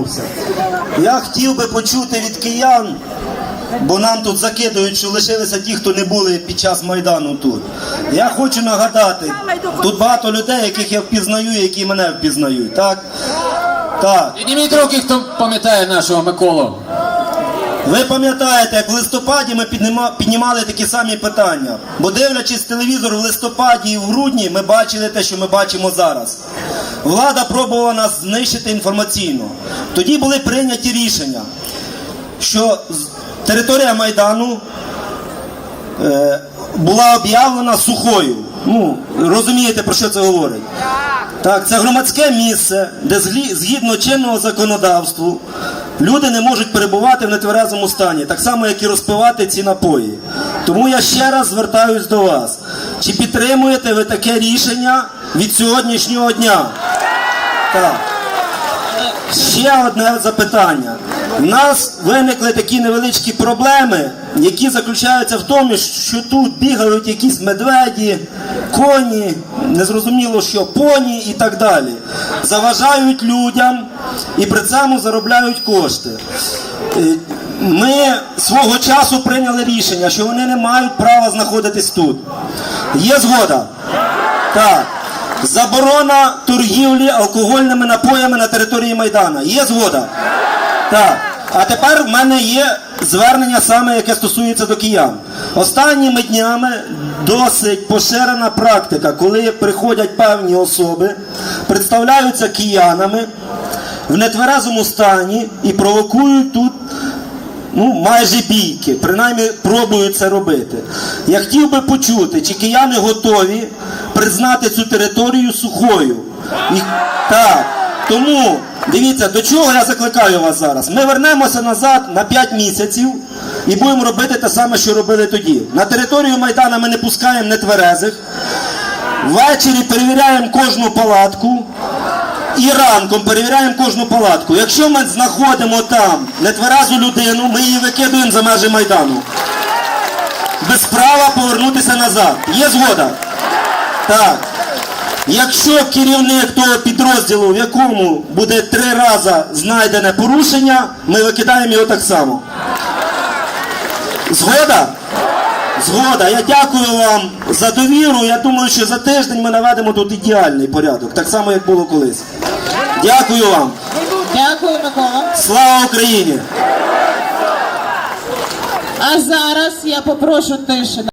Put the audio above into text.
повернувся. Я хотів би почути від киян, бо нам тут закидують, що лишилися ті, хто не були під час Майдану тут. Я хочу нагадати, тут багато людей, яких я впізнаю, які мене впізнають. Так? Так. Підніміть руки, хто пам'ятає нашого Миколу. Ви пам'ятаєте, як в листопаді ми піднімали такі самі питання. Бо дивлячись телевізор в листопаді і в грудні, ми бачили те, що ми бачимо зараз. Влада пробувала нас знищити інформаційно. Тоді були прийняті рішення, що територія Майдану е, була об'явлена сухою. Ну, розумієте, про що це говорить? Так, це громадське місце, де згідно чинного законодавства люди не можуть перебувати в нетверезому стані, так само, як і розпивати ці напої. Тому я ще раз звертаюсь до вас. Чи підтримуєте ви таке рішення від сьогоднішнього дня? Так. Ще одне запитання. У нас виникли такі невеличкі проблеми, які заключаються в тому, що тут бігають якісь медведі, коні, незрозуміло що, поні і так далі. Заважають людям і при цьому заробляють кошти. Е, Ми свого часу прийняли рішення, що вони не мають права знаходитись тут. Є згода? Так. Заборона торгівлі алкогольними напоями на території Майдана. Є згода? Так. А тепер в мене є звернення саме, яке стосується до киян. Останніми днями досить поширена практика, коли приходять певні особи, представляються киянами в нетверезому стані і провокують тут ну, майже бійки, принаймні пробують це робити. Я хотів би почути, чи кияни готові признати цю територію сухою. І, так, тому дивіться, до чого я закликаю вас зараз. Ми вернемося назад на 5 місяців і будемо робити те саме, що робили тоді. На територію Майдана ми не пускаємо нетверезих. Ввечері перевіряємо кожну палатку. І ранком перевіряємо кожну палатку. Якщо ми знаходимо там нетверезу людину, ми її викидуємо за межі Майдану. Без права повернутися назад. Є згода? Так. Якщо керівник того підрозділу, в якому буде три рази знайдене порушення, ми викидаємо його так само. Згода? Згода. Я дякую вам за довіру. Я думаю, що за тиждень ми наведемо тут ідеальний порядок, так само, як було колись. Дякую вам. Дякую, Микола. Слава Україні! А зараз я попрошу тиші.